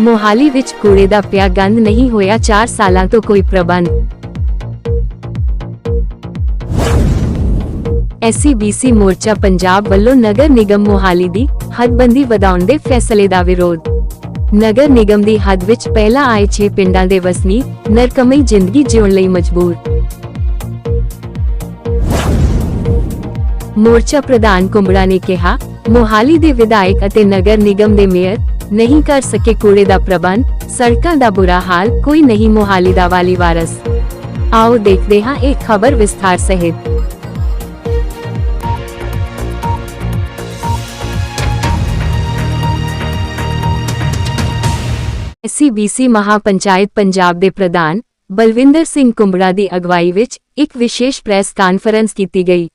ਮੋਹਾਲੀ ਵਿੱਚ ਕੂੜੇ ਦਾ ਪਿਆ ਗੰਦ ਨਹੀਂ ਹੋਇਆ 4 ਸਾਲਾਂ ਤੋਂ ਕੋਈ ਪ੍ਰਬੰਧ। ਐਸਸੀਬੀਸੀ ਮੋਰਚਾ ਪੰਜਾਬ ਵੱਲੋਂ ਨਗਰ ਨਿਗਮ ਮੋਹਾਲੀ ਦੀ ਹੱਦਬੰਦੀ ਵਧਾਉਣ ਦੇ ਫੈਸਲੇ ਦਾ ਵਿਰੋਧ। ਨਗਰ ਨਿਗਮ ਦੀ ਹੱਦ ਵਿੱਚ ਪਹਿਲਾਂ ਆਏ 6 ਪਿੰਡਾਂ ਦੇ ਵਸਨੀਕ ਨਰਕਮਈ ਜ਼ਿੰਦਗੀ ਜਿਉਣ ਲਈ ਮਜਬੂਰ। ਮੋਰਚਾ ਪ੍ਰਧਾਨ ਕੁੰਬੜਾ ਨੇ ਕਿਹਾ ਮੋਹਾਲੀ ਦੇ ਵਿਧਾਇਕ ਅਤੇ ਨਗਰ ਨਿਗਮ ਦੇ ਮੇਅਰ, ਨਹੀਂ ਕਰ ਸਕੇ ਕੂੜੇ ਦਾ ਪ੍ਰਬੰਧ, ਸੜਕਾਂ ਦਾ ਬੁਰਾ ਹਾਲ, ਕੋਈ ਨਹੀਂ ਮੋਹਾਲੀ ਦਾ ਵਾਲੀ ਵਾਰਸ। ਆਓ ਦੇਖਦੇ ਹਾਂ ਇਹ ਖਬਰ ਵਿਸਥਾਰ ਸਹਿਤ। ਐਸਸੀਬੀਸੀ ਮਹਾਪੰਚਾਇਤ ਪੰਜਾਬ ਦੇ ਪ੍ਰਧਾਨ ਬਲਵਿੰਦਰ ਸਿੰਘ ਕੁੰਬੜਾ ਦੀ ਅਗਵਾਈ ਵਿੱਚ ਇੱਕ ਵਿਸ਼ੇਸ਼ ਪ੍ਰੈਸ ਕਾਨਫਰੰਸ ਕੀਤੀ ਗਈ।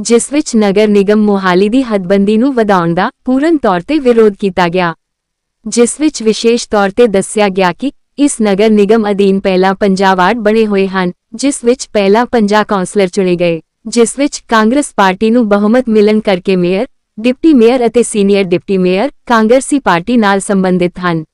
ਜਿਸ ਵਿੱਚ ਨਗਰ ਨਿਗਮ ਮੋਹਾਲੀ ਦੀ ਹੱਦਬੰਦੀ ਨੂੰ ਵਧਾਉਣ ਦਾ ਪੂਰਨ ਤੌਰ ਤੇ ਵਿਰੋਧ ਕੀਤਾ ਗਿਆ। ਜਿਸ ਵਿੱਚ ਵਿਸ਼ੇਸ਼ ਤੌਰ ਤੇ ਦੱਸਿਆ ਗਿਆ ਕਿ ਇਸ ਨਗਰ ਨਿਗਮ ਅਧੀਨ ਪਹਿਲਾ ਪੰਜਾਬ ਵਾਰਡ ਬਣੇ ਹੋਏ ਹਨ, ਜਿਸ ਵਿੱਚ ਪਹਿਲਾ ਪੰਜਾ ਕੌਂਸਲਰ ਚੁਣੇ ਗਏ, ਜਿਸ ਵਿੱਚ ਕਾਂਗਰਸ ਪਾਰਟੀ ਨੂੰ ਬਹੁਮਤ ਮਿਲਣ ਕਰਕੇ ਮੇਅਰ, ਡਿਪਟੀ ਮੇਅਰ ਅਤੇ ਸੀਨੀਅਰ ਡਿਪਟੀ ਮੇਅਰ ਕਾਂਗਰਸੀ ਪਾਰਟੀ ਨਾਲ ਸੰਬੰਧਿਤ ਹਨ।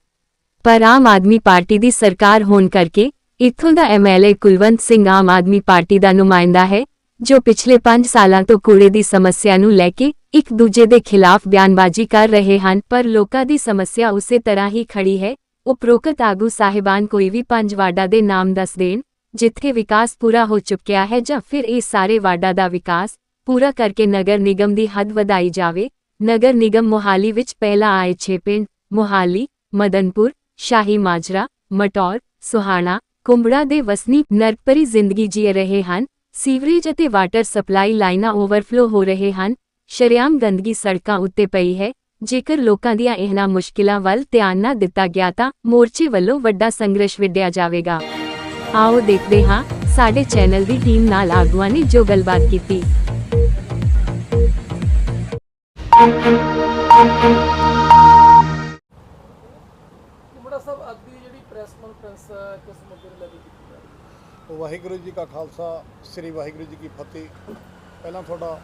ਪਰ ਆਮ ਆਦਮੀ ਪਾਰਟੀ ਦੀ ਸਰਕਾਰ ਹੋਣ ਕਰਕੇ ਇੱਥੋਂ ਦਾ ਐਮਐਲਏ ਕੁਲਵੰਤ ਸਿੰਘ ਆਮ ਆਦਮੀ ਪਾਰਟੀ ਦਾ ਨੁਮਾਇੰਦਾ ਹੈ ਜੋ ਪਿਛਲੇ 5 ਸਾਲਾਂ ਤੋਂ ਕੂੜੇ ਦੀ ਸਮੱਸਿਆ ਨੂੰ ਲੈ ਕੇ ਇੱਕ ਦੂਜੇ ਦੇ ਖਿਲਾਫ ਬਿਆਨਬਾਜ਼ੀ ਕਰ ਰਹੇ ਹਨ, ਪਰ ਲੋਕਾਂ ਦੀ ਸਮੱਸਿਆ ਉਸੇ ਤਰ੍ਹਾਂ ਹੀ ਖੜੀ ਹੈ। ਉਪਰੋਕਤ ਆਗੂ ਸਾਹਿਬਾਨ ਕੋਈ ਵੀ ਪੰਜ ਵਾਰਡਾਂ ਦੇ ਨਾਮ ਦੱਸ ਦੇਣ, ਜਿੱਥੇ ਵਿਕਾਸ ਪੂਰਾ ਹੋ ਚੁੱਕਿਆ ਹੈ ਜਾਂ ਫਿਰ ਇਹ ਸਾਰੇ ਵਾਰਡਾਂ ਦਾ ਵਿਕਾਸ ਪੂਰਾ ਕਰਕੇ ਨਗਰ ਨਿਗਮ ਦੀ ਹੱਦ ਵਧਾਈ ਜਾਵੇ। ਨਗਰ ਨਿਗਮ ਮੋਹਾਲੀ ਵਿੱਚ ਪਹਿਲਾਂ ਆਏ 6 ਪਿੰਡ, ਮੋਹਾਲੀ, ਮਦਨਪੁਰ, ਸ਼ਾਹੀ ਮਾਜਰਾ, ਮਟੌਰ, ਸੁਹਾਣਾ, ਕੁੰਬੜਾ ਦੇ ਵਸਨੀਕ ਨਰਕਪਰੀ ਜ਼ਿੰਦਗੀ ਜੀ ਰਹੇ ਹਨ। ਸੀਵਰੇਜ ਅਤੇ ਵਾਟਰ ਸਪਲਾਈ ਲਾਈਨਾਂ ਓਵਰਫਲੋ ਹੋ ਰਹੇ ਹਨ। ਸ਼ਰੇਆਮ ਗੰਦਗੀ ਸੜਕਾਂ ਉੱਤੇ ਪਈ ਹੈ। ਜੇਕਰ ਲੋਕਾਂ ਦੀਆਂ ਇਹਨਾਂ ਮੁਸ਼ਕਿਲਾਂ ਵੱਲ ਧਿਆਨ ਨਾ ਦਿੱਤਾ ਗਿਆ ਤਾਂ ਮੋਰਚੇ ਵੱਲੋਂ ਵੱਡਾ ਸੰਘਰਸ਼ ਵਿੱਢਿਆ ਜਾਵੇਗਾ। ਆਓ ਦੇਖਦੇ ਹਾਂ, ਸਾਡੇ ਚੈਨਲ ਦੀ ਟੀਮ ਨਾਲ ਆਗੂਆਂ ਨੇ ਜੋ ਗੱਲਬਾਤ ਕੀਤੀ। ਕੁਮੜਾ ਸਾਹਿਬ ਅੱਜ ਦੀ ਜਿਹੜੀ ਪ੍ਰੈਸ ਕਾਨਫਰੰਸ ਕਿਸ ਮੁੱਦੇ ਨੂੰ ਲੈ ਕੇ ਕੀਤੀ। ਜਾ ਰਹੀ ਹੈ ਵਾਹਿਗੁਰੂ ਜੀ ਕਾ ਖਾਲਸਾ, ਸ੍ਰੀ ਵਾਹਿਗੁਰੂ ਜੀ ਕੀ ਫਤਿਹ। ਪਹਿਲਾਂ ਤੁਹਾਡਾ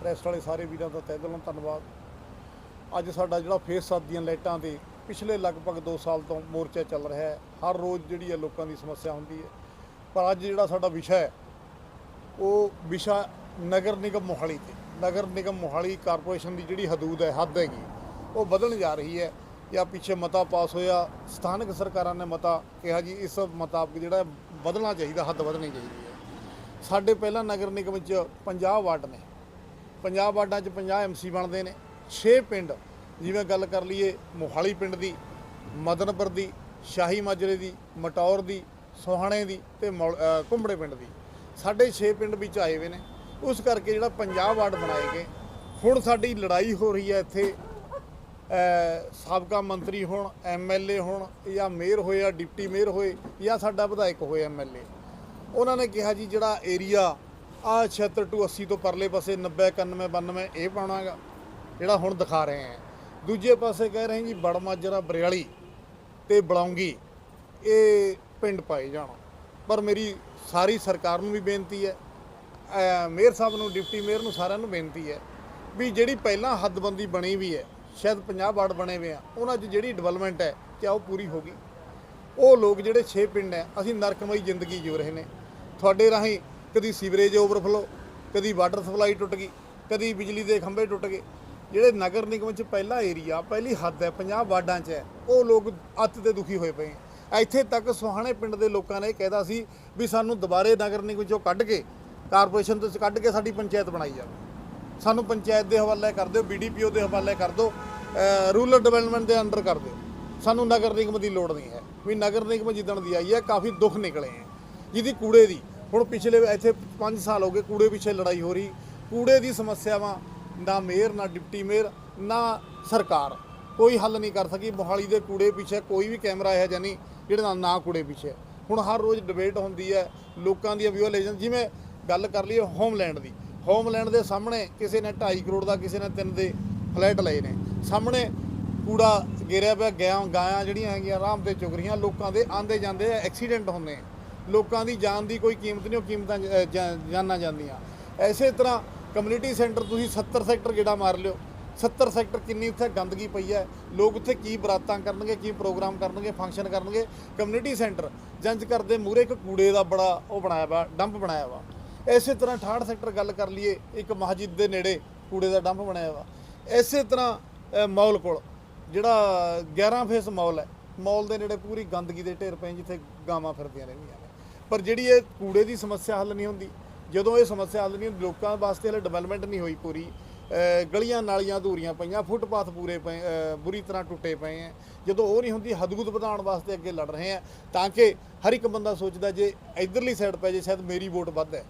ਪ੍ਰੈਸ ਵਾਲੇ ਸਾਰੇ ਵੀਰਾਂ ਦਾ ਤਹਿ ਦਿਲੋਂ ਧੰਨਵਾਦ। ਅੱਜ ਸਾਡਾ ਜਿਹੜਾ ਫੇਸ 7 ਦੀਆਂ ਲਾਈਟਾਂ ਤੇ ਪਿਛਲੇ ਲਗਭਗ 2 ਸਾਲ ਤੋਂ ਮੋਰਚਾ ਚੱਲ ਰਿਹਾ ਹੈ। ਹਰ ਰੋਜ਼ ਜਿਹੜੀ ਹੈ ਲੋਕਾਂ ਦੀ ਸਮੱਸਿਆ ਹੁੰਦੀ ਹੈ। ਪਰ ਅੱਜ ਜਿਹੜਾ ਸਾਡਾ ਵਿਸ਼ਾ ਹੈ, ਉਹ ਵਿਸ਼ਾ ਨਗਰ ਨਿਗਮ ਮੋਹਾਲੀ ਤੇ। ਨਗਰ ਨਿਗਮ ਮੋਹਾਲੀ ਕਾਰਪੋਰੇਸ਼ਨ ਦੀ ਜਿਹੜੀ ਹਦੂਦ ਹੈ, ਹੱਦ ਹੈਗੀ, ਉਹ ਵਧਣ ਜਾ ਰਹੀ ਹੈ। ਜਾਂ ਪਿੱਛੇ ਮਤਾ ਪਾਸ ਹੋਇਆ ਸਥਾਨਕ ਸਰਕਾਰਾਂ ਨੇ ਮਤਾ ਕਿਹਾ ਜੀ ਇਸ ਮੁਤਾਬਕ ਜਿਹੜਾ ਵਧਣਾ ਚਾਹੀਦਾ ਹੱਦ ਵਧਣੀ ਚਾਹੀਦੀ ਹੈ। ਸਾਡੇ ਪਹਿਲਾਂ ਨਗਰ ਨਿਗਮ 'ਚ 50 ਵਾਰਡ ਨੇ। 50 ਵਾਰਡਾਂ 'ਚ 50 ਐਮਸੀ ਬਣਦੇ ਨੇ। 6 ਪਿੰਡ ਜਿਵੇਂ ਗੱਲ ਕਰ ਲਈਏ ਮੋਹਾਲੀ ਪਿੰਡ ਦੀ ਮਦਨਪੁਰ ਦੀ ਸ਼ਾਹੀ ਮਾਜਰੇ ਦੀ ਮਟੌਰ ਦੀ ਸੋਹਾਣੇ ਦੀ ਤੇ ਮੌਲ- ਅ, ਕੁੰਬੜੇ ਪਿੰਡ ਦੀ। ਸਾਡੇ 6 ਪਿੰਡ ਵਿੱਚ ਆਏ ਹੋਏ ਨੇ। ਉਸ ਕਰਕੇ ਜਿਹੜਾ 50 ਵਾਰਡ ਬਣਾਏ ਗਏ ਹੁਣ ਸਾਡੀ ਲੜਾਈ ਹੋ ਰਹੀ ਹੈ ਇੱਥੇ। ਸਾਬਕਾ ਮੰਤਰੀ ਹੋਣ ਐਮਐਲਏ ਹੋਣ ਜਾਂ ਮੇਅਰ ਹੋਏ ਜਾਂ ਡਿਪਟੀ ਮੇਅਰ ਹੋਏ ਜਾਂ ਸਾਡਾ ਵਿਧਾਇਕ ਹੋਏ ਐਮਐਲਏ ਉਹਨਾਂ ਨੇ ਕਿਹਾ ਜੀ, ਜਿਹੜਾ ਏਰੀਆ ਆ 76 ਟੂ 80 ਤੋਂ ਪਰਲੇ ਪਾਸੇ 90 91 92 ਇਹ ਪਾਉਣਾਗਾ ਜਿਹੜਾ ਹੁਣ ਦਿਖਾ ਰਹੇ ਆ ਦੂਜੇ ਪਾਸੇ ਕਹਿ ਰਹੇ ਜੀ ਬੜਮਾਜਰਾ ਬਰਿਆਲੀ ਤੇ ਬਲੌਂਗੀ, ਇਹ ਪਿੰਡ ਪਾਏ ਜਾਣ। ਪਰ ਮੇਰੀ ਸਾਰੀ ਸਰਕਾਰ ਨੂੰ ਵੀ ਬੇਨਤੀ ਹੈ ਮੇਅਰ ਸਾਹਿਬ ਨੂੰ, ਡਿਪਟੀ ਮੇਅਰ ਨੂੰ ਸਾਰਿਆਂ ਨੂੰ ਬੇਨਤੀ ਹੈ ਵੀ ਜਿਹੜੀ ਪਹਿਲਾਂ ਹੱਦਬੰਦੀ ਬਣੀ ਵੀ ਹੈ ਸ਼ਾਇਦ 50 ਵਾਰਡ ਬਣੇ ਹੋਏ ਆ, ਉਹਨਾਂ 'ਚ ਜਿਹੜੀ ਡਿਵੈਲਪਮੈਂਟ ਹੈ, ਕਿਆ ਉਹ ਪੂਰੀ ਹੋ ਗਈ। ਉਹ ਲੋਕ ਜਿਹੜੇ 6 ਪਿੰਡ ਹੈ, ਅਸੀਂ ਨਰਕਮਈ ਜ਼ਿੰਦਗੀ ਜਿਉ ਰਹੇ ਨੇ। ਤੁਹਾਡੇ ਰਾਹੀਂ ਕਦੀ ਸੀਵਰੇਜ ਓਵਰਫਲੋ ਕਦੀ ਵਾਟਰ ਸਪਲਾਈ ਟੁੱਟ ਗਈ, ਕਦੀ ਬਿਜਲੀ ਦੇ ਖੰਭੇ ਟੁੱਟ ਗਏ। ਜਿਹੜੇ ਨਗਰ ਨਿਗਮ 'ਚ ਪਹਿਲਾ ਏਰੀਆ ਪਹਿਲੀ ਹੱਦ ਹੈ 50 ਵਾਰਡਾਂ 'ਚ ਹੈ, ਉਹ ਲੋਕ ਅੱਤ ਤੇ ਦੁਖੀ ਹੋਏ ਪਏ ਇੱਥੇ ਤੱਕ ਸੁਹਾਣੇ ਪਿੰਡ ਦੇ ਲੋਕਾਂ ਨੇ ਕਹਿਦਾ ਸੀ ਵੀ ਸਾਨੂੰ ਦੁਬਾਰੇ ਨਗਰ ਨਿਗਮ 'ਚੋਂ ਕੱਢ ਕੇ, ਕਾਰਪੋਰੇਸ਼ਨ ਤੋਂ ਕੱਢ ਕੇ ਸਾਡੀ ਪੰਚਾਇਤ ਬਣਾਈ ਜਾਵੇ। ਸਾਨੂੰ ਪੰਚਾਇਤ ਦੇ ਹਵਾਲੇ ਕਰ ਦਿਓ ਬੀਡੀਪੀਓ ਦੇ ਹਵਾਲੇ ਕਰ ਦਿਓ ਰੂਰਲ ਡਿਵੈਲਪਮੈਂਟ ਦੇ ਅੰਡਰ ਕਰ ਦਿਓ। ਸਾਨੂੰ ਨਗਰ ਨਿਗਮ ਦੀ ਲੋੜ ਨਹੀਂ ਹੈ। ਵੀ ਨਗਰ ਨਿਗਮ ਜਿੱਦਣ ਦੀ ਆਈ ਹੈ, ਕਾਫੀ ਦੁੱਖ ਨਿਕਲੇ ਹੈ। ਜਿਹਦੀ ਕੂੜੇ ਦੀ। ਹੁਣ ਪਿਛਲੇ ਇੱਥੇ 5 ਸਾਲ ਹੋ ਗਏ ਕੂੜੇ ਪਿੱਛੇ ਲੜਾਈ ਹੋ ਰਹੀ। ਕੂੜੇ ਦੀ ਸਮੱਸਿਆਵਾਂ, ਨਾ ਮੇਅਰ, ਨਾ ਡਿਪਟੀ ਮੇਅਰ, ਨਾ ਸਰਕਾਰ। ਕੋਈ ਹੱਲ ਨਹੀਂ ਕਰ ਸਕੀ। ਮੋਹਾਲੀ ਦੇ ਕੂੜੇ ਪਿੱਛੇ ਕੋਈ ਵੀ ਕੈਮਰਾ ਹੈ ਜਾਂ ਨਹੀਂ, ਜਿਹੜੇ ਨਾਲ ਨਾ ਕੂੜੇ ਪਿੱਛੇ। ਹੁਣ ਹਰ ਰੋਜ਼ ਡਿਬੇਟ ਹੁੰਦੀ ਹੈ, ਲੋਕਾਂ ਦੀਆਂ ਵਿਓਲੇਸ਼ਨ ਜਿਵੇਂ ਗੱਲ ਕਰ ਲਈਏ ਹੋਮਲੈਂਡ ਦੀ। ਹੋਮਲੈਂਡ ਦੇ ਸਾਹਮਣੇ ਕਿਸੇ ਨੇ 2.5 ਕਰੋੜ ਦਾ, ਕਿਸੇ ਨੇ 3 ਦੇ ਫਲੈਟ ਲਏ ਨੇ। ਸਾਹਮਣੇ ਕੂੜਾ ਗੇਰਿਆ ਪਿਆ ਗਿਆ ਗਾਇਆ ਜਿਹੜੀਆਂ ਹੈਗੀਆਂ, ਆਰਾਮ ਤੇ ਚੁਗ ਰਹੀਆਂ। ਲੋਕਾਂ ਦੇ ਆਂਦੇ ਜਾਂਦੇ ਐਕਸੀਡੈਂਟ ਹੁੰਦੇ ਲੋਕਾਂ ਦੀ ਜਾਨ ਦੀ ਕੋਈ ਕੀਮਤ ਨਹੀਂ, ਉਹ ਕੀਮਤਾਂ ਜਾਨਾਂ ਜਾਂਦੀਆਂ। ਐਸੇ ਤਰ੍ਹਾਂ ਕਮਿਊਨਿਟੀ ਸੈਂਟਰ ਤੁਸੀਂ 70 ਸੈਕਟਰ ਗੇੜਾ ਮਾਰ ਲਿਓ। 70 ਸੈਕਟਰ ਕਿੰਨੀ ਉੱਥੇ ਗੰਦਗੀ ਪਈ ਹੈ। ਲੋਕ ਉੱਥੇ ਕੀ ਬਰਾਤਾਂ ਕਰਨਗੇ, ਕੀ ਪ੍ਰੋਗਰਾਮ ਕਰਨਗੇ ਫੰਕਸ਼ਨ ਕਰਨਗੇ? ਕਮਿਊਨਿਟੀ ਸੈਂਟਰ ਜੰਜ ਕਰਦੇ ਮੂਰੇ ਇੱਕ ਕੂੜੇ ਦਾ ਬੜਾ ਉਹ ਬਣਾਇਆ ਵਾ, ਡੰਪ ਬਣਾਇਆ ਵਾ। ਇਸੇ ਤਰ੍ਹਾਂ 68 ਸੈਕਟਰ ਗੱਲ ਕਰ ਲਈਏ, ਇੱਕ ਮਸਜਿਦ ਦੇ ਨੇੜੇ ਕੂੜੇ ਦਾ ਡੰਪ ਬਣਾਇਆ ਵਾ। ਇਸੇ ਤਰ੍ਹਾਂ ਮੌਲ ਕੋਲ, ਜਿਹੜਾ 11 ਫੇਸ ਮੌਲ ਹੈ, ਮੌਲ ਦੇ ਨੇੜੇ ਪੂਰੀ ਗੰਦਗੀ ਦੇ ਢੇਰ ਪਏ ਜਿੱਥੇ ਗਾਵਾਂ ਫਿਰਦੀਆਂ ਰਹਿੰਦੀਆਂ ਨੇ। ਪਰ ਜਿਹੜੀ ਇਹ ਕੂੜੇ ਦੀ ਸਮੱਸਿਆ ਹੱਲ ਨਹੀਂ ਹੁੰਦੀ, ਜਦੋਂ ਇਹ ਸਮੱਸਿਆ ਹੱਲ ਨਹੀਂ ਹੁੰਦੀ, ਲੋਕਾਂ ਵਾਸਤੇ ਹਲੇ ਡਿਵੈਲਪਮੈਂਟ ਨਹੀਂ ਹੋਈ ਪੂਰੀ। ਗਲੀਆਂ ਨਾਲੀਆਂ ਅਧੂਰੀਆਂ ਪਈਆਂ, ਫੁੱਟਪਾਥ ਪੂਰੇ ਪਏ ਬੁਰੀ ਤਰ੍ਹਾਂ ਟੁੱਟੇ ਪਏ ਆ ਜਦੋਂ ਉਹ ਨਹੀਂ ਹੁੰਦੀ ਹਦਗੁਦ ਵਧਾਉਣ ਵਾਸਤੇ ਅੱਗੇ ਲੜ ਰਹੇ ਆ ਤਾਂ ਕਿ ਹਰ ਇੱਕ ਬੰਦਾ ਸੋਚਦਾ, ਜੇ ਇਧਰਲੀ ਸਾਈਡ ਪੈ ਜੇ, ਸ਼ਾਇਦ ਮੇਰੀ ਵੋਟ ਵੱਧ ਹੈ।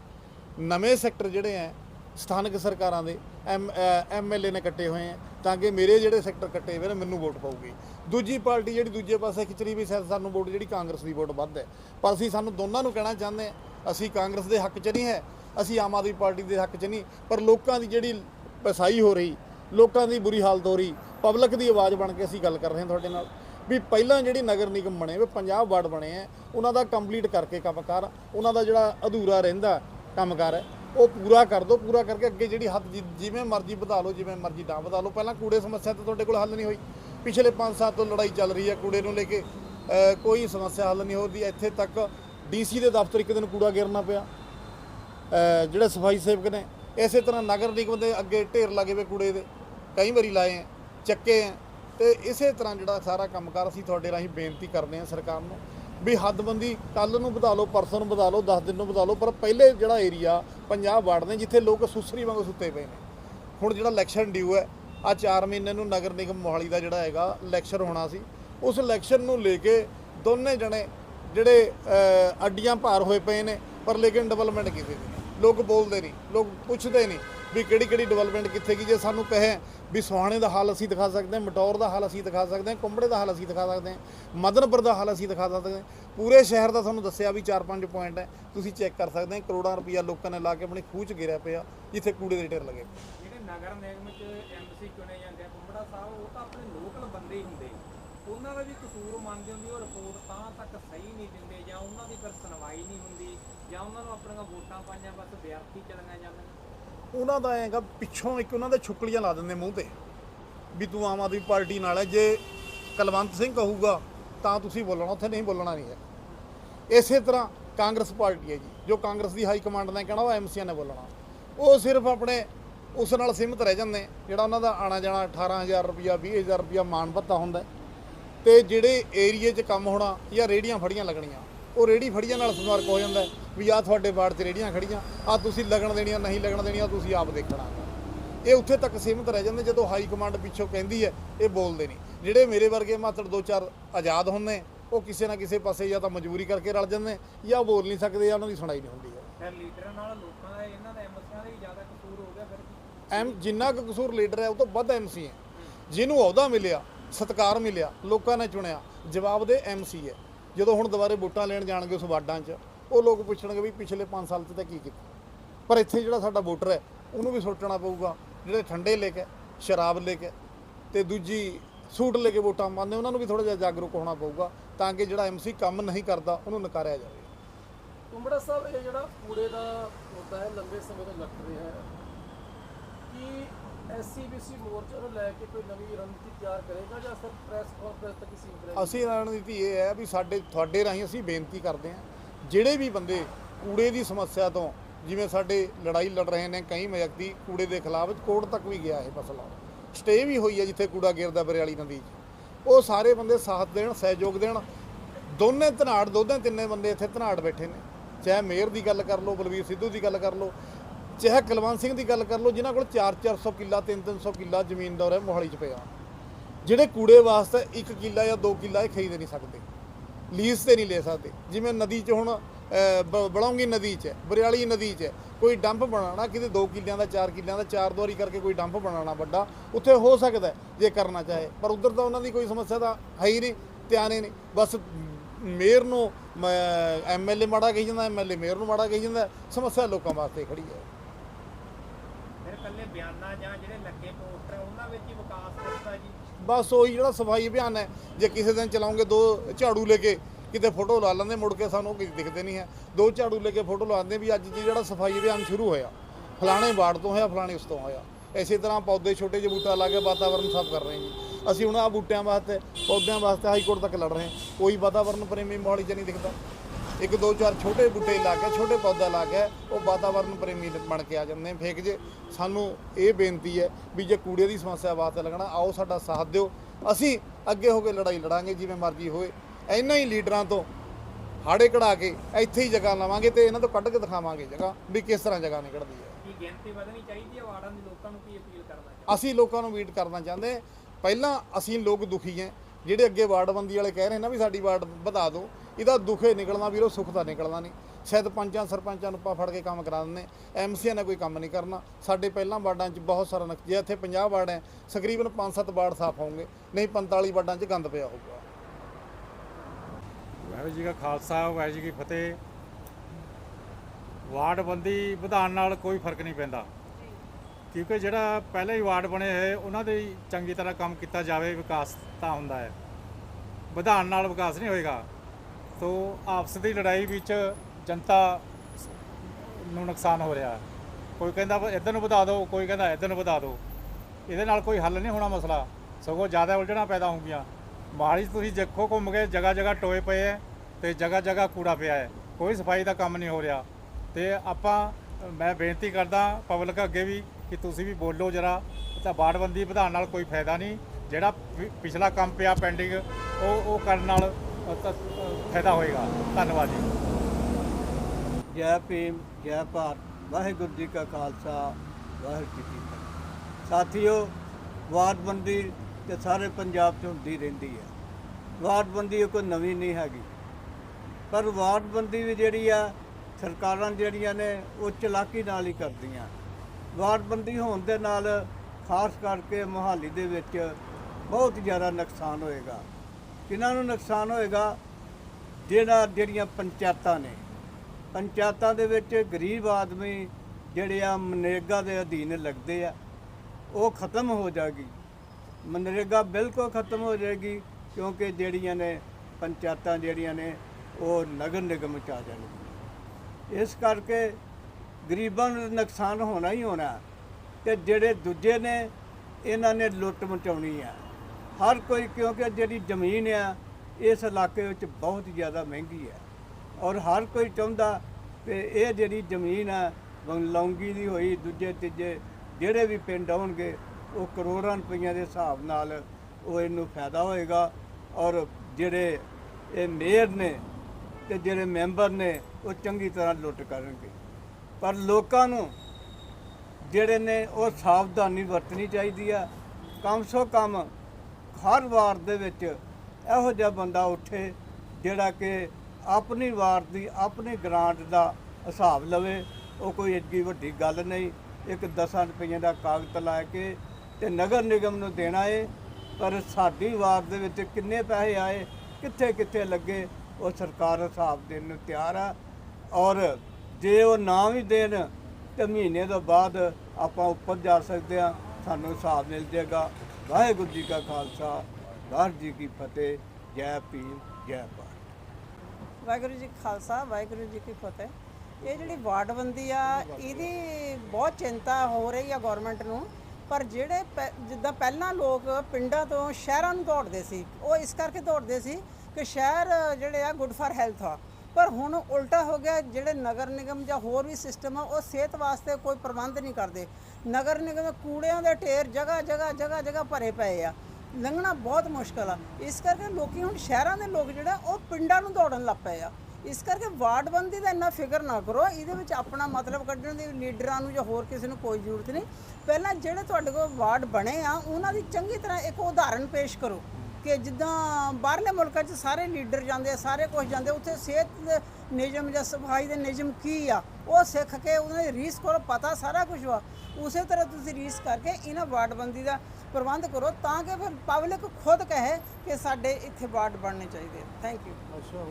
ਨਵੇਂ ਸੈਕਟਰ ਜਿਹੜੇ ਆ ਸਥਾਨਕ ਸਰਕਾਰਾਂ ਦੇ, ਐਮ ਐਮਐਲਏ ਨੇ ਕੱਟੇ ਹੋਏ ਆ ਤਾਂ ਕਿ ਮੇਰੇ ਜਿਹੜੇ ਸੈਕਟਰ ਕੱਟੇ ਹੋਏ ਨੇ, ਮੈਨੂੰ ਵੋਟ ਪਾਊਗੀ। ਦੂਜੀ ਪਾਰਟੀ ਜਿਹੜੀ ਦੂਜੇ ਪਾਸੇ ਖਿਚੜੀ ਵੀ ਸ਼ਾਇਦ ਸਾਨੂੰ ਵੋਟ, ਜਿਹੜੀ ਕਾਂਗਰਸ ਦੀ ਵੋਟ ਵੱਧ ਹੈ ਪਰ ਅਸੀਂ ਸਾਨੂੰ ਦੋਨਾਂ ਨੂੰ ਕਹਿਣਾ ਚਾਹੁੰਦੇ ਆ ਅਸੀਂ ਕਾਂਗਰਸ ਦੇ ਹੱਕ 'ਚ ਨਹੀਂ ਹੈ, ਅਸੀਂ ਆਮ ਆਦਮੀ ਪਾਰਟੀ ਦੇ ਹੱਕ 'ਚ ਨਹੀਂ, ਪਰ ਲੋਕਾਂ ਦੀ ਜਿਹੜੀ ਪਸਾਈ ਹੋ ਰਹੀ, ਲੋਕਾਂ ਦੀ ਬੁਰੀ ਹਾਲਤ ਹੋ ਰਹੀ, ਪਬਲਿਕ ਦੀ ਆਵਾਜ਼ ਬਣ ਕੇ ਅਸੀਂ ਗੱਲ ਕਰ ਰਹੇ ਹਾਂ ਤੁਹਾਡੇ ਨਾਲ। ਵੀ ਪਹਿਲਾਂ ਜਿਹੜੀ ਨਗਰ ਨਿਗਮ ਬਣੇ, ਵੇ 50 ਵਾਰਡ ਬਣੇ ਆ ਉਹਨਾਂ ਦਾ ਕੰਪਲੀਟ ਕਰਕੇ ਕੰਮ ਕਰ, ਉਹਨਾਂ ਦਾ ਜਿਹੜਾ ਅਧੂਰਾ ਰਹਿੰਦਾ ਕੰਮ ਕਰ ਹੈ ਉਹ ਪੂਰਾ ਕਰ ਦਿਓ ਪੂਰਾ ਕਰਕੇ ਅੱਗੇ ਜਿਹੜੀ ਹੱਦ ਜਿ- ਜਿਵੇਂ ਮਰਜ਼ੀ ਵਧਾ ਲਓ ਜਿਵੇਂ ਮਰਜ਼ੀ ਨਾ ਵਧਾ ਲਓ। ਪਹਿਲਾਂ ਕੂੜੇ ਸਮੱਸਿਆ ਤਾਂ ਤੁਹਾਡੇ ਕੋਲ ਹੱਲ ਨਹੀਂ ਹੋਈ। ਪਿਛਲੇ 5 ਸਾਲ ਤੋਂ ਲੜਾਈ ਚੱਲ ਰਹੀ ਹੈ ਕੂੜੇ ਨੂੰ ਲੈ ਕੇ। ਅ, ਕੋਈ ਸਮੱਸਿਆ ਹੱਲ ਨਹੀਂ ਹੋ ਰਹੀ ਇੱਥੇ ਤੱਕ ਡੀਸੀ ਦੇ ਦਫ਼ਤਰ ਇੱਕ ਦਿਨ ਕੂੜਾ ਗਿਰਨਾ ਪਿਆ। ਅ, ਜਿਹੜੇ ਸਫ਼ਾਈ ਸੇਵਕ ਨੇ ਇਸੇ ਤਰ੍ਹਾਂ ਨਗਰ ਨਿਗਮ ਦੇ ਅੱਗੇ ਢੇਰ ਲੱਗੇ ਵੇ ਕੂੜੇ ਦੇ। ਕਈ ਵਾਰੀ ਲਾਏ ਹੈ ਚੱਕੇ ਹੈ। ਤੇ ਇਸੇ ਤਰ੍ਹਾਂ ਜਿਹੜਾ ਸਾਰਾ ਕੰਮਕਾਰ ਅਸੀਂ ਤੁਹਾਡੇ ਰਾਹੀਂ ਬੇਨਤੀ ਕਰਦੇ ਹਾਂ ਸਰਕਾਰ ਨੂੰ ਵੀ ਹੱਦਬੰਦੀ ਕੱਲ ਨੂੰ ਵਧਾ ਲਓ, ਪਰਸੋਂ ਨੂੰ ਵਧਾ ਲਓ 10 ਦਿਨ ਨੂੰ ਵਧਾ ਲਓ, ਪਰ ਪਹਿਲੇ ਜਿਹੜਾ ਏਰੀਆ ਪੰਜਾਬ ਵਾਰਡ ਨੇ ਜਿੱਥੇ ਲੋਕ ਸੁਸਰੀ ਵਾਂਗੂ ਸੁੱਤੇ ਪਏ ਨੇ। ਹੁਣ ਜਿਹੜਾ ਇਲੈਕਸ਼ਨ ਡਿਊ ਹੈ ਆ 4 ਮਹੀਨੇ ਨੂੰ ਨਗਰ ਨਿਗਮ ਮੋਹਾਲੀ ਦਾ ਜਿਹੜਾ ਹੈਗਾ ਇਲੈਕਸ਼ਨ ਹੋਣਾ ਸੀ। ਉਸ ਇਲੈਕਸ਼ਨ ਨੂੰ ਲੈ ਕੇ ਦੋਨੇ ਜਣੇ ਜਿਹੜੇ ਅੱਡੀਆਂ ਭਾਰ ਹੋਏ ਪਏ ਨੇ, ਪਰ ਲੇਕਿਨ ਡਿਵੈਲਪਮੈਂਟ ਕੀਤੀ ਨਹੀਂ। ਲੋਕ ਬੋਲਦੇ ਨਹੀਂ, ਲੋਕ ਪੁੱਛਦੇ ਨਹੀਂ ਵੀ ਕਿਹੜੀ ਕਿਹੜੀ ਡਿਵੈਲਪਮੈਂਟ ਕਿੱਥੇ ਕੀ ਜੇ ਸਾਨੂੰ ਕਹੇ ਵੀ ਸੁਹਾਣੇ ਦਾ ਹਾਲ ਅਸੀਂ ਦਿਖਾ ਸਕਦੇ ਹਾਂ, ਮਟੌਰ ਦਾ ਹਾਲ ਅਸੀਂ ਦਿਖਾ ਸਕਦੇ ਹਾਂ, ਕੁੰਬੜੇ ਦਾ ਹਾਲ ਅਸੀਂ ਦਿਖਾ ਸਕਦੇ ਹਾਂ, ਮਦਨਪੁਰ ਦਾ ਹਾਲ ਅਸੀਂ ਦਿਖਾ ਸਕਦੇ ਹਾਂ। ਪੂਰੇ ਸ਼ਹਿਰ ਦਾ ਤੁਹਾਨੂੰ ਦੱਸਿਆ ਵੀ 4-5 ਪੁਆਇੰਟ ਹੈ, ਤੁਸੀਂ ਚੈੱਕ ਕਰ ਸਕਦੇ ਹੋ, ਕਰੋੜਾਂ ਰੁਪਈਆ ਲੋਕਾਂ ਨੇ ਲਾ ਕੇ ਆਪਣੀ ਖੂਹ 'ਚ ਗਿਰਿਆ ਪਿਆ, ਜਿੱਥੇ ਕੂੜੇ ਦੇ ਢੇਰ ਲੱਗੇ ਜਿਹੜੇ ਨਗਰ ਨਿਗਮ ਚ ਐਮਸੀ ਚੁਣੇ ਜਾਂਦੇ ਆ, ਕੁੰਬੜਾ ਸਾਹਿਬ, ਉਹ ਤਾਂ ਆਪਣੇ ਲੋਕਲ ਬੰਦੇ ਹੀ ਹੁੰਦੇ। ਉਹਨਾਂ ਦਾ ਵੀ ਕਸੂਰ ਮੰਨਦੇ ਹੁੰਦੀ, ਉਹ ਰਿਪੋਰਟ ਤਾਂ ਤੱਕ ਸਹੀ ਨਹੀਂ ਦਿੰਦੇ, ਜਾਂ ਉਹਨਾਂ ਦੀ ਫਿਰ ਸੁਣਵਾਈ ਨਹੀਂ ਹੁੰਦੀ, ਜਾਂ ਉਹਨਾਂ ਨੂੰ ਆਪਣੀਆਂ ਵੋਟਾਂ ਪਾਈਆਂ, ਬਸ ਵਿਅਰਥੀ ਚਲੀਆਂ ਜਾਂਦੀਆਂ। ਉਹਨਾਂ ਦਾ ਹੈਗਾ ਪਿੱਛੋਂ ਇੱਕ ਉਹਨਾਂ ਦੇ ਛੁਕਲੀਆਂ ਲਾ ਦਿੰਦੇ ਮੂੰਹ ਤੇ, ਵੀ ਤੂੰ ਆਮ ਆਦਮੀ ਪਾਰਟੀ ਨਾਲ ਹੈ, ਜੇ ਕੁਲਵੰਤ ਸਿੰਘ ਕਹੂਗਾ, ਤਾਂ ਤੁਸੀਂ ਬੋਲਣਾ, ਉੱਥੇ ਨਹੀਂ ਬੋਲਣਾ ਨਹੀਂ ਹੈ। ਇਸੇ ਤਰ੍ਹਾਂ ਕਾਂਗਰਸ ਪਾਰਟੀ ਹੈ ਜੀ, ਜੋ ਕਾਂਗਰਸ ਦੀ ਹਾਈ ਕਮਾਂਡ ਨੇ ਕਹਿਣਾ, ਉਹ ਐਮਸੀਆਂ ਨੇ ਬੋਲਣਾ। ਉਹ ਸਿਰਫ ਆਪਣੇ ਉਸ ਨਾਲ ਸੀਮਤ ਰਹਿ ਜਾਂਦੇ, ਜਿਹੜਾ ਉਹਨਾਂ ਦਾ ਆਣਾ ਜਾਣਾ 18000 ਰੁਪਿਆ 20000 ਰੁਪਿਆ ਮਾਨ ਭੱਤਾ ਹੁੰਦਾ ਹੈ। ਤੇ ਜਿਹੜੇ ਏਰੀਏ 'ਚ ਕੰਮ ਹੋਣਾ ਜਾਂ ਰੇੜੀਆਂ ਫੜੀਆਂ ਲੱਗਣੀਆਂ, ਉਹ ਰੇੜੀ ਫੜੀਆਂ ਨਾਲ ਸੰਪਰਕ ਹੋ ਜਾਂਦਾ ਵੀ ਆ ਤੁਹਾਡੇ ਵਾਰਡ 'ਚ ਰੇੜੀਆਂ ਖੜੀਆਂ ਆ ਤੁਸੀਂ ਲੱਗਣ ਦੇਣੀਆਂ ਨਹੀਂ ਲੱਗਣ ਦੇਣੀਆਂ ਤੁਸੀਂ ਆਪ ਦੇਖਣਾ। ਇਹ ਉੱਥੇ ਤੱਕ ਸੀਮਤ ਰਹਿ ਜਾਂਦੇ ਜਦੋਂ ਹਾਈ ਕਮਾਂਡ ਪਿੱਛੋਂ ਕਹਿੰਦੀ ਹੈ ਇਹ ਬੋਲਦੇ ਨਹੀਂ। ਜਿਹੜੇ ਮੇਰੇ ਵਰਗੇ ਮਾਤਰ ਦੋ ਚਾਰ ਆਜ਼ਾਦ ਹੁੰਦੇ ਉਹ ਕਿਸੇ ਨਾ ਕਿਸੇ ਪਾਸੇ ਜਾਂ ਤਾਂ ਮਜਬੂਰੀ ਕਰਕੇ ਰਲ ਜਾਂਦੇ ਜਾਂ ਬੋਲ ਨਹੀਂ ਸਕਦੇ ਜਾਂ ਉਹਨਾਂ ਦੀ ਸੁਣਾਈ ਨਹੀਂ ਹੁੰਦੀ ਹੈ। ਫਿਰ ਲੀਡਰਾਂ ਨਾਲ ਲੋਕਾਂ ਦਾ ਇਹਨਾਂ ਦਾ ਐਮਸੀਆਂ ਦਾ ਹੀ ਜ਼ਿਆਦਾ ਕਸੂਰ ਹੋ ਗਿਆ ਫਿਰ? ਐਮ ਜਿੰਨਾ ਕੁ ਕਸੂਰ ਲੀਡਰ ਹੈ ਉਹ ਤੋਂ ਵੱਧ ਐਮਸੀ ਹੈ। ਜਿਹਨੂੰ ਅਹੁਦਾ ਮਿਲਿਆ ਸਤਕਾਰ ਮਿਲਿਆ ਲੋਕਾਂ ਨੇ ਚੁਣਿਆ ਜਵਾਬ ਦੇ ਐਮਸੀ ਹੈ। ਜਦੋਂ ਹੁਣ ਦੁਬਾਰੇ ਵੋਟਾਂ ਲੈਣ ਜਾਣਗੇ ਉਸ ਵਾਰਡਾਂ 'ਚ ਉਹ ਲੋਕ ਪੁੱਛਣਗੇ ਵੀ ਪਿਛਲੇ 5 ਸਾਲ 'ਚ ਤਾਂ ਕੀ ਕੀਤਾ? ਪਰ ਇੱਥੇ ਜਿਹੜਾ ਸਾਡਾ ਵੋਟਰ ਹੈ ਉਹਨੂੰ ਵੀ ਸੋਚਣਾ ਪਊਗਾ ਜਿਹੜੇ ਠੰਡੇ ਲੈ ਕੇ ਸ਼ਰਾਬ ਲੈ ਕੇ ਤੇ ਦੂਜੀ ਸੂਟ ਲੈ ਕੇ ਵੋਟਾਂ ਪਾਉਂਦੇ ਉਹਨਾਂ ਨੂੰ ਵੀ ਥੋੜਾ ਜਿਹਾ ਜਾਗਰੂਕ ਹੋਣਾ ਪਊਗਾ ਤਾਂ ਕਿ ਜਿਹੜਾ ਐਮਸੀ ਕੰਮ ਨਹੀਂ ਕਰਦਾ ਉਹਨੂੰ ਨਕਾਰਿਆ ਜਾਵੇ। ਕੁੰਬੜਾ ਸਾਹਿਬ ਇਹ ਜਿਹੜਾ ਕੂੜੇ ਦਾ ਮੁੱਦਾ ਹੈ ਲੰਬੇ ਸਮੇਂ ਤੋਂ ਲੱਗ ਰਿਹਾ ਹੈ ਕਿ ਐਸਸੀਬੀਸੀ ਮੋਰਚਾ ਨੂੰ ਲੈ ਕੇ ਕੋਈ ਨਵੀਂ ਰਣਨੀਤੀ ਤਿਆਰ ਕਰੇਗਾ ਜਾਂ ਸਿਰਫ ਪ੍ਰੈਸ ਕਾਨਫਰੰਸ ਤੱਕ ਹੀ ਸੀਮਿਤ ਰਹੇਗਾ? ਅਸੀਂ ਰਣਨੀਤੀ ਇਹ ਹੈ ਵੀ ਸਾਡੇ ਤੁਹਾਡੇ ਰਾਹੀਂ ਅਸੀਂ ਬੇਨਤੀ ਕਰਦੇ ਹਾਂ ਜਿਹੜੇ ਵੀ ਬੰਦੇ ਕੂੜੇ ਦੀ ਸਮੱਸਿਆ ਤੋਂ ਜਿਵੇਂ ਸਾਡੇ ਲੜਾਈ ਲੜ ਰਹੇ ਨੇ, ਕਈ ਵਿਅਕਤੀ ਕੂੜੇ ਦੇ ਖਿਲਾਫ ਕੋਰਟ ਤੱਕ ਵੀ ਗਿਆ ਇਹ ਮਸਲਾ। ਸਟੇ ਵੀ ਹੋਈ ਹੈ ਜਿੱਥੇ ਕੂੜਾ ਗਿਰਦਾ ਬਰਿਆਲੀ ਨਦੀ 'ਚ। ਉਹ ਸਾਰੇ ਬੰਦੇ ਸਾਥ ਦੇਣ, ਸਹਿਯੋਗ ਦੇਣ। ਦੋਨੇ ਧਨਾੜ, ਦੋਨੇ ਤਿੰਨੇ ਬੰਦੇ ਇੱਥੇ ਧਨਾੜ ਬੈਠੇ ਨੇ। ਚਾਹੇ ਮੇਅਰ ਦੀ ਗੱਲ ਕਰ ਲਓ, ਬਲਵੀਰ ਸਿੱਧੂ ਦੀ ਗੱਲ ਕਰ ਲਓ, ਚਾਹੇ ਕੁਲਵੰਤ ਸਿੰਘ ਦੀ ਗੱਲ ਕਰ ਲਓ, ਜਿਨ੍ਹਾਂ ਕੋਲ 4-400 ਕਿੱਲਾ 3-300 ਕਿੱਲਾ ਜ਼ਮੀਨ ਦਾ ਉਰੇ ਮੋਹਾਲੀ 'ਚ ਪਿਆ। ਜਿਹੜੇ ਕੂੜੇ ਵਾਸਤੇ 1 ਕਿੱਲਾ ਜਾਂ 2 ਕਿੱਲਾ ਇਹ ਖਰੀਦ ਨਹੀਂ ਸਕਦੇ। ਲੀਜ਼ ਤੇ ਨਹੀਂ ਲੈ ਸਕਦੇ। ਜਿਵੇਂ ਨਦੀ 'ਚ ਹੁਣ ਅਹ, ਬ- ਬਲੌਂਗੀ ਨਦੀ 'ਚ ਬਰਿਆਲੀ ਨਦੀ 'ਚ ਹੈ, ਕੋਈ ਡੰਪ ਬਣਾਉਣਾ ਕਿਤੇ 2 ਕਿੱਲਿਆਂ ਦਾ 4 ਕਿੱਲਿਆਂ ਦਾ ਚਾਰ ਦੁਆਰੀ ਕਰਕੇ ਕੋਈ ਡੰਪ ਬਣਾਉਣਾ ਵੱਡਾ ਉੱਥੇ ਹੋ ਸਕਦਾ ਜੇ ਕਰਨਾ ਚਾਹੇ। ਪਰ ਉਧਰ ਤਾਂ ਉਹਨਾਂ ਦੀ ਕੋਈ ਸਮੱਸਿਆ ਤਾਂ ਹੈ ਹੀ ਨਹੀਂ ਧਿਆਨੇ ਨਹੀਂ। ਬਸ ਮੇਅਰ ਨੂੰ ਐਮਐਲਏ ਮਾੜਾ ਕਹੀ ਜਾਂਦਾ ਐਮਐਲਏ ਮੇਅਰ ਨੂੰ ਮਾੜਾ ਕਹੀ ਜਾਂਦਾ ਸਮੱਸਿਆ ਲੋਕਾਂ ਵਾਸਤੇ ਖੜੀ ਹੈ। ਫਿਰ ਇਕੱਲੇ ਬਿਆਨਾਂ ਜਾਂ ਜਿਹੜੇ ਲੱਗੇ ਪੋਸਟਰ ਉਹਨਾਂ ਵਿੱਚ ਹੀ ਵਿਕਾਸ ਦਿਖਦਾ ਜੀ। ਬਸ ਉਹੀ ਜਿਹੜਾ ਸਫ਼ਾਈ ਅਭਿਆਨ ਹੈ, ਜੇ ਕਿਸੇ ਦਿਨ ਚਲਾਉਂਗੇ ਦੋ ਝਾੜੂ ਲੈ ਕੇ, ਕਿਤੇ ਫੋਟੋ ਲਾ ਲੈਂਦੇ ਮੁੜ ਕੇ ਸਾਨੂੰ ਕੁਝ ਦਿਖਦੇ ਨਹੀਂ ਹੈ। ਦੋ ਝਾੜੂ ਲੈ ਕੇ ਫੋਟੋ ਲਾਉਂਦੇ ਵੀ ਅੱਜ ਜੀ ਜਿਹੜਾ ਸਫ਼ਾਈ ਅਭਿਆਨ ਸ਼ੁਰੂ ਹੋਇਆ, ਫਲਾਣੇ ਵਾਰਡ ਤੋਂ ਹੋਇਆ, ਫਲਾਣੇ ਉਸ ਤੋਂ ਹੋਇਆ। ਇਸੇ ਤਰ੍ਹਾਂ ਪੌਦੇ ਛੋਟੇ ਜਿਹੇ ਬੂਟਾ ਲਾ ਕੇ ਵਾਤਾਵਰਨ ਸਾਫ਼ ਕਰ ਰਹੇ ਜੀ ਅਸੀਂ ਹੁਣ ਆ ਬੂਟਿਆਂ ਵਾਸਤੇ, ਪੌਦਿਆਂ ਵਾਸਤੇ ਹਾਈ ਕੋਰਟ ਤੱਕ ਲੜ ਰਹੇ ਹਾਂ। ਕੋਈ ਵਾਤਾਵਰਨ ਪ੍ਰੇਮੀ ਮੋਹਾਲੀ 'ਚ ਨਹੀਂ ਦਿਖਦਾ। ਇੱਕ ਦੋ ਚਾਰ ਛੋਟੇ ਬੂਟੇ ਲਾ ਕੇ ਛੋਟੇ ਪੌਦਾ ਲਾ ਕੇ ਉਹ ਵਾਤਾਵਰਨ ਪ੍ਰੇਮੀ ਬਣ ਕੇ ਆ ਜਾਂਦੇ ਨੇ। ਫੇਕ ਜੇ ਸਾਨੂੰ ਇਹ ਬੇਨਤੀ ਹੈ ਵੀ ਜੇ ਕੂੜੇ ਦੀ ਸਮੱਸਿਆ ਵਾਸਤੇ ਲੱਗਣਾ ਆਓ ਸਾਡਾ ਸਾਥ ਦਿਓ। ਅਸੀਂ ਅੱਗੇ ਹੋ ਕੇ ਲੜਾਈ ਲੜਾਂਗੇ ਜਿਵੇਂ ਮਰਜ਼ੀ ਹੋਏ ਇਹਨਾਂ ਹੀ ਲੀਡਰਾਂ ਤੋਂ ਹਾੜੇ ਕਢਾ ਕੇ ਇੱਥੇ ਹੀ ਜਗ੍ਹਾ ਲਵਾਂਗੇ ਤੇ ਇਹਨਾਂ ਤੋਂ ਕੱਢ ਕੇ ਦਿਖਾਵਾਂਗੇ ਜਗ੍ਹਾ ਵੀ ਕਿਸ ਤਰ੍ਹਾਂ ਜਗ੍ਹਾ ਨਿਕਲਦੀ ਹੈ। ਕੀ ਗਿਣਤੀ ਵਧਣੀ ਚਾਹੀਦੀ ਹੈ ਵਾਰਡਾਂ ਦੀ ਲੋਕਾਂ ਨੂੰ ਕੀ ਅਪੀਲ ਕਰਨਾ ਚਾਹੁੰਦੇ? ਅਸੀਂ ਲੋਕਾਂ ਨੂੰ ਮੀਟ ਕਰਨਾ ਚਾਹੁੰਦੇ। ਪਹਿਲਾਂ ਅਸੀਂ ਲੋਕ ਦੁਖੀ ਹਾਂ। ਜਿਹੜੇ ਅੱਗੇ ਵਾਰਡਬੰਦੀ ਵਾਲੇ ਕਹਿ ਰਹੇ ਨਾ ਵੀ ਸਾਡੀ ਵਾਰਡ ਵਧਾ ਦਿਓ। ਇਹਦਾ ਦੁਖੇ ਨਿਕਲਣਾ ਵੀਰੋ, ਸੁੱਖ ਦਾ ਨਿਕਲਣਾ ਨਹੀਂ। ਸ਼ਾਇਦ ਪੰਚਾਂ, ਸਰਪੰਚਾਂ ਨੂੰ ਪਾ ਫੜ ਕੇ ਕੰਮ ਕਰਾ ਦਿੰਦੇ ਐਮਸੀਆਂ ਨੇ ਕੋਈ ਕੰਮ ਨਹੀਂ ਕਰਨਾ। ਸਾਡੇ ਪਹਿਲਾਂ ਵਾਰਡਾਂ 'ਚ ਬਹੁਤ ਸਾਰਾ ਨਕ ਜੇ ਇੱਥੇ 50 ਵਾਰਡ ਹੈ, ਤਕਰੀਬਨ 5-7 ਵਾਰਡ ਸਾਫ਼ ਹੋਣਗੇ। ਨਹੀਂ 45 ਵਾਰਡਾਂ 'ਚ ਗੰਦ ਪਿਆ ਹੋਊਗਾ। ਵਾਹਿਗੁਰੂ ਜੀ ਕਾ ਖਾਲਸਾ, ਵਾਹਿਗੁਰੂ ਜੀ ਕੀ ਫਤਿਹ। ਵਾਰਡ ਬੰਦੀ ਵਧਾਉਣ ਨਾਲ ਕੋਈ ਫ਼ਰਕ ਨਹੀਂ ਪੈਂਦਾ। ਕਿਉਂਕਿ ਜਿਹੜਾ ਪਹਿਲੇ ਹੀ ਵਾਰਡ ਬਣੇ ਹੋਏ, ਉਹਨਾਂ ਦੇ ਚੰਗੀ ਤਰ੍ਹਾਂ ਕੰਮ ਕੀਤਾ ਜਾਵੇ, ਵਿਕਾਸ ਤਾਂ ਹੁੰਦਾ ਹੈ। ਵਧਾਉਣ ਨਾਲ ਵਿਕਾਸ ਨਹੀਂ ਹੋਏਗਾ। ਸੋ ਆਪਸ ਦੀ ਲੜਾਈ ਵਿੱਚ ਜਨਤਾ ਨੂੰ ਨੁਕਸਾਨ ਹੋ ਰਿਹਾ ਕੋਈ ਕਹਿੰਦਾ ਵਾ ਇੱਧਰ ਨੂੰ ਵਧਾ ਦਿਓ, ਕੋਈ ਕਹਿੰਦਾ ਇੱਧਰ ਨੂੰ ਵਧਾ ਦਿਓ। ਇਹਦੇ ਨਾਲ ਕੋਈ ਹੱਲ ਨਹੀਂ ਹੋਣਾ ਮਸਲਾ। ਸਗੋਂ ਜ਼ਿਆਦਾ ਉਲਝਣਾ ਪੈਦਾ ਹੋਣਗੀਆਂ। ਮੋਹਾਲੀ 'ਚ ਤੁਸੀਂ ਦੇਖੋ ਘੁੰਮ ਕੇ ਜਗ੍ਹਾ ਜਗ੍ਹਾ ਟੋਏ ਪਏ ਹੈ ਤੇ ਜਗ੍ਹਾ ਜਗ੍ਹਾ ਕੂੜਾ ਪਿਆ ਹੈ। ਕੋਈ ਸਫ਼ਾਈ ਦਾ ਕੰਮ ਨਹੀਂ ਹੋ ਰਿਹਾ। ਤੇ ਆਪਾਂ, ਮੈਂ ਬੇਨਤੀ ਕਰਦਾ ਪਬਲਿਕ ਅੱਗੇ ਵੀ ਕਿ ਤੁਸੀਂ ਵੀ ਬੋਲੋ ਜਰਾ। ਤਾਂ ਬਾੜਬੰਦੀ ਵਧਾਉਣ ਨਾਲ ਕੋਈ ਫਾਇਦਾ ਨਹੀਂ। ਜਿਹੜਾ ਪਿ- ਪਿਛਲਾ ਕੰਮ ਪਿਆ ਪੈਂਡਿੰਗ ਉਹ ਉਹ ਕਰਨ ਨਾਲ ਤਾਂ, ਫਾਇਦਾ ਹੋਏਗਾ। ਧੰਨਵਾਦ ਜੀ। ਜੈ ਭੀਮ ਜੈ ਭਾਰਤ। ਵਾਹਿਗੁਰੂ ਜੀ ਕਾ ਖਾਲਸਾ ਵਾਹਿਗੁਰੂ ਜੀ ਕੀ ਫਤਿਹ। ਸਾਥੀਓ ਵਾਰਡਬੰਦੀ ਤੇ ਸਾਰੇ ਪੰਜਾਬ 'ਚ ਹੁੰਦੀ ਰਹਿੰਦੀ ਹੈ। ਵਾਰਡਬੰਦੀ ਕੋਈ ਨਵੀਂ ਨਹੀਂ ਹੈਗੀ। ਪਰ ਵਾਰਡਬੰਦੀ ਵੀ ਜਿਹੜੀ ਆ ਸਰਕਾਰਾਂ ਜਿਹੜੀਆਂ ਨੇ ਉਹ ਚਲਾਕੀ ਨਾਲ ਹੀ ਕਰਦੀਆਂ। ਵਾਰਡਬੰਦੀ ਹੋਣ ਦੇ ਨਾਲ ਖਾਸ ਕਰਕੇ ਮੋਹਾਲੀ ਦੇ ਵਿੱਚ ਬਹੁਤ ਜ਼ਿਆਦਾ ਨੁਕਸਾਨ ਹੋਏਗਾ। ਕਿਹਨਾਂ ਨੂੰ ਨੁਕਸਾਨ ਹੋਏਗਾ? ਜਿਹੜਾ ਜਿਹੜੀਆਂ ਪੰਚਾਇਤਾਂ ਨੇ। ਪੰਚਾਇਤਾਂ ਦੇ ਵਿੱਚ ਗਰੀਬ ਆਦਮੀ ਜਿਹੜੇ ਆ ਮਨਰੇਗਾ ਦੇ ਅਧੀਨ ਲੱਗਦੇ ਆ, ਉਹ ਖਤਮ ਹੋ ਜਾਗੀ ਮਨਰੇਗਾ ਬਿਲਕੁਲ ਖਤਮ ਹੋ ਜਾਏਗੀ ਕਿਉਂਕਿ ਜਿਹੜੀਆਂ ਨੇ ਪੰਚਾਇਤਾਂ ਜਿਹੜੀਆਂ ਨੇ, ਉਹ ਨਗਰ ਨਿਗਮ ਚ ਆ ਜਾਣਗੀਆਂ। ਇਸ ਕਰਕੇ ਗਰੀਬਾਂ ਨੂੰ ਨੁਕਸਾਨ ਹੋਣਾ ਹੀ ਹੋਣਾ। ਤੇ ਜਿਹੜੇ ਦੂਜੇ ਨੇ, ਇਹਨਾਂ ਨੇ ਲੁੱਟ ਮਚਾਉਣੀ ਆ। ਹਰ ਕੋਈ, ਕਿਉਂਕਿ ਜਿਹੜੀ ਜ਼ਮੀਨ ਆ, ਇਸ ਇਲਾਕੇ ਵਿੱਚ ਬਹੁਤ ਜ਼ਿਆਦਾ ਮਹਿੰਗੀ ਹੈ ਔਰ ਹਰ ਕੋਈ ਚਾਹੁੰਦਾ ਕਿ ਇਹ ਜਿਹੜੀ ਜ਼ਮੀਨ ਆ ਲੌਂਗੀ ਦੀ ਹੋਈ, ਦੂਜੇ, ਤੀਜੇ ਜਿਹੜੇ ਵੀ ਪਿੰਡ ਆਉਣਗੇ, ਉਹ ਕਰੋੜਾਂ ਰੁਪਈਆਂ ਦੇ ਹਿਸਾਬ ਨਾਲ ਉਹ ਇਹਨੂੰ ਫਾਇਦਾ ਹੋਏਗਾ। ਔਰ ਜਿਹੜੇ ਇਹ ਮੇਅਰ ਨੇ ਤੇ ਜਿਹੜੇ ਮੈਂਬਰ ਨੇ, ਉਹ ਚੰਗੀ ਤਰ੍ਹਾਂ ਲੁੱਟ ਕਰਨਗੇ। ਪਰ ਲੋਕਾਂ ਨੂੰ ਜਿਹੜੇ ਨੇ, ਉਹ ਸਾਵਧਾਨੀ ਵਰਤਣੀ ਚਾਹੀਦੀ ਆ। ਕਮ ਸੋ ਕਮ ਹਰ ਵਾਰ ਦੇ ਵਿੱਚ ਇਹੋ ਜਿਹਾ ਬੰਦਾ ਉੱਠੇ ਜਿਹੜਾ ਕਿ ਆਪਣੀ ਵਾਰ ਦੀ, ਆਪਣੀ ਗ੍ਰਾਂਟ ਦਾ ਹਿਸਾਬ ਲਵੇ। ਉਹ ਕੋਈ ਏਡੀ ਵੱਡੀ ਗੱਲ ਨਹੀਂ। ਇੱਕ 10 ਰੁਪਈਆਂ ਦਾ ਕਾਗਜ਼ ਲਾ ਕੇ ਤੇ ਨਗਰ ਨਿਗਮ ਨੂੰ ਦੇਣਾ ਏ। ਪਰ ਸਾਡੀ ਵਾਰ ਦੇ ਵਿੱਚ ਕਿੰਨੇ ਪੈਸੇ ਆਏ ਕਿੱਥੇ ਕਿੱਥੇ ਲੱਗੇ, ਉਹ ਸਰਕਾਰ ਹਿਸਾਬ ਦੇਣ ਨੂੰ ਤਿਆਰ ਆ। ਔਰ ਜੇ ਉਹ ਨਾ ਵੀ ਦੇਣ, ਤੇ ਮਹੀਨੇ ਤੋਂ ਬਾਅਦ ਆਪਾਂ ਉੱਪਰ ਜਾ ਸਕਦੇ ਆ ਸਾਨੂੰ ਹਿਸਾਬ ਮਿਲ ਜਾਏਗਾ। ਵਾਹਿਗੁਰੂ ਜੀ ਕਾ ਖਾਲਸਾ, ਵਾਹਿਗੁਰੂ ਜੀ ਕੀ ਫਤਿਹ, ਜੈ ਭੀਮ, ਜੈ ਭਾਰਤ। ਵਾਹਿਗੁਰੂ ਜੀ ਕਾ ਖਾਲਸਾ, ਵਾਹਿਗੁਰੂ ਜੀ ਕੀ ਫਤਿਹ। ਇਹ ਜਿਹੜੀ ਵਾਰਡਬੰਦੀ ਆ, ਇਹਦੀ ਬਹੁਤ ਚਿੰਤਾ ਹੋ ਰਹੀ ਆ ਗਵਰਨਮੈਂਟ ਨੂੰ। ਪਰ ਜਿਹੜੇ ਪਹਿ- ਜਿੱਦਾਂ ਪਹਿਲਾਂ ਲੋਕ ਪਿੰਡਾਂ ਤੋਂ ਸ਼ਹਿਰਾਂ ਨੂੰ ਦੌੜਦੇ ਸੀ, ਉਹ ਇਸ ਕਰਕੇ ਦੌੜਦੇ ਸੀ ਕਿ ਸ਼ਹਿਰ ਜਿਹੜੇ ਆ ਗੁੱਡ ਫਾਰ ਹੈਲਥ ਆ। ਪਰ ਹੁਣ ਉਲਟਾ ਹੋ ਗਿਆ, ਜਿਹੜੇ ਨਗਰ ਨਿਗਮ ਜਾਂ ਹੋਰ ਵੀ ਸਿਸਟਮ ਆ, ਉਹ ਸਿਹਤ ਵਾਸਤੇ ਕੋਈ ਪ੍ਰਬੰਧ ਨਹੀਂ ਕਰਦੇ। ਨਗਰ ਨਿਗਮ ਕੂੜਿਆਂ ਦੇ ਢੇਰ ਜਗ੍ਹਾ ਜਗ੍ਹਾ ਜਗ੍ਹਾ ਜਗ੍ਹਾ ਭਰੇ ਪਏ ਆ। ਲੰਘਣਾ ਬਹੁਤ ਮੁਸ਼ਕਲ ਆ। ਇਸ ਕਰਕੇ ਲੋਕੀ ਹੁਣ ਸ਼ਹਿਰਾਂ ਦੇ ਲੋਕ ਜਿਹੜਾ, ਉਹ ਪਿੰਡਾਂ ਨੂੰ ਦੌੜਨ ਲੱਗ ਪਏ ਆ। ਇਸ ਕਰਕੇ ਵਾਰਡਬੰਦੀ ਦਾ ਇੰਨਾ ਫਿਕਰ ਨਾ ਕਰੋ। ਇਹਦੇ ਵਿੱਚ ਆਪਣਾ ਮਤਲਬ ਕੱਢਣ ਦੀ, ਲੀਡਰਾਂ ਨੂੰ ਜਾਂ ਹੋਰ ਕਿਸੇ ਨੂੰ ਕੋਈ ਜ਼ਰੂਰਤ ਨਹੀਂ। ਪਹਿਲਾਂ ਜਿਹੜੇ ਤੁਹਾਡੇ ਕੋਲ ਵਾਰਡ ਬਣੇ ਆ, ਉਹਨਾਂ ਦੀ ਚੰਗੀ ਤਰ੍ਹਾਂ ਇੱਕ ਉਦਾਹਰਣ ਪੇਸ਼ ਕਰੋ। ਕਿ ਜਿੱਦਾਂ ਬਾਹਰਲੇ ਮੁਲਕਾਂ 'ਚ ਸਾਰੇ ਲੀਡਰ ਜਾਂਦੇ ਆ, ਸਾਰੇ ਕੁਝ ਜਾਂਦੇ ਉੱਥੇ ਸਿਹਤ ਨਿਯਮ ਜਾਂ ਸਫ਼ਾਈ ਦੇ ਨਿਯਮ ਕੀ ਆ? ਉਹ ਸਿੱਖ ਕੇ ਉਹਨਾਂ ਦੀ ਰੀਸ ਕੋਲ ਪਤਾ ਸਾਰਾ ਕੁਝ ਵਾ। ਉਸੇ ਤਰ੍ਹਾਂ ਤੁਸੀਂ ਰੀਸ ਕਰਕੇ ਇਹਨਾਂ ਵਾਰਡਬੰਦੀ ਦਾ ਪ੍ਰਬੰਧ ਕਰੋ ਤਾਂ ਕਿ ਫਿਰ ਪਬਲਿਕ ਖੁਦ ਕਹੇ ਕਿ ਸਾਡੇ ਇੱਥੇ ਵਾਰਡ ਬਣਨੇ ਚਾਹੀਦੇ ਥੈਂਕ ਯੂ ਅੱਛਾ